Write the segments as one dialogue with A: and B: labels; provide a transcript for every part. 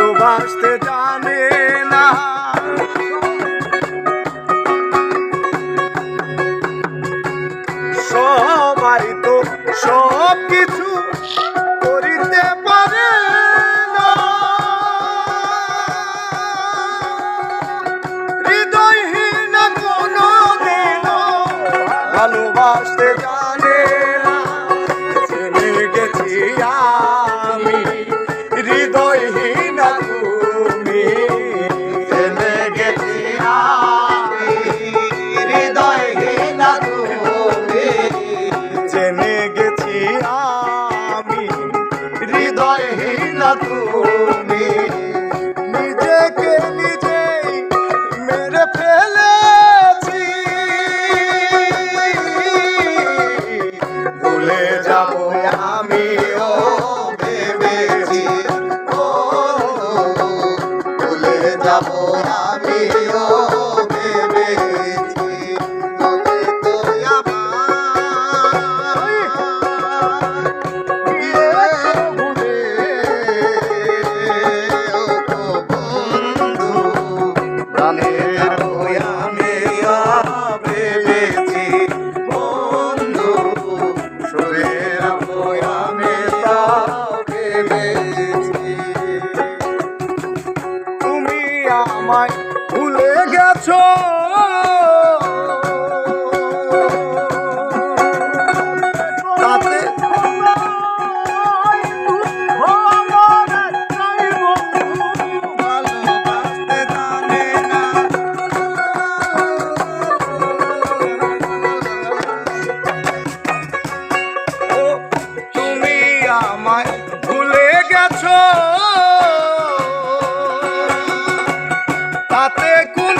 A: ভালোবাসতে জানে না। জেনে গেছি আমি। হৃদয়হীন তুমি নিজেকে নিজেই মেরে ফেলেছি। ভুলে যাব
B: আমি ও যাব
A: রাতে কোন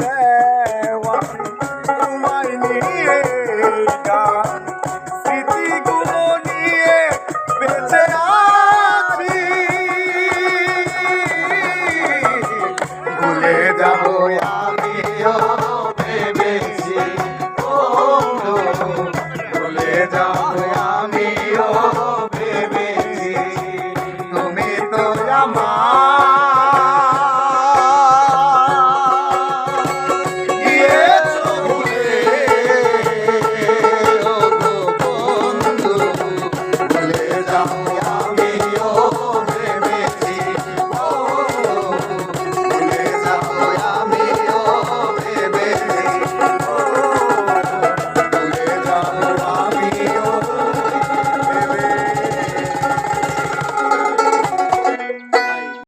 A: দেওয়ানি তোমায় নিয়ে স্মৃতিগুলো নিয়ে বেঁচে আছি।
B: ভুলে যাব আমিও ভেবেছি ভুলে
A: যাব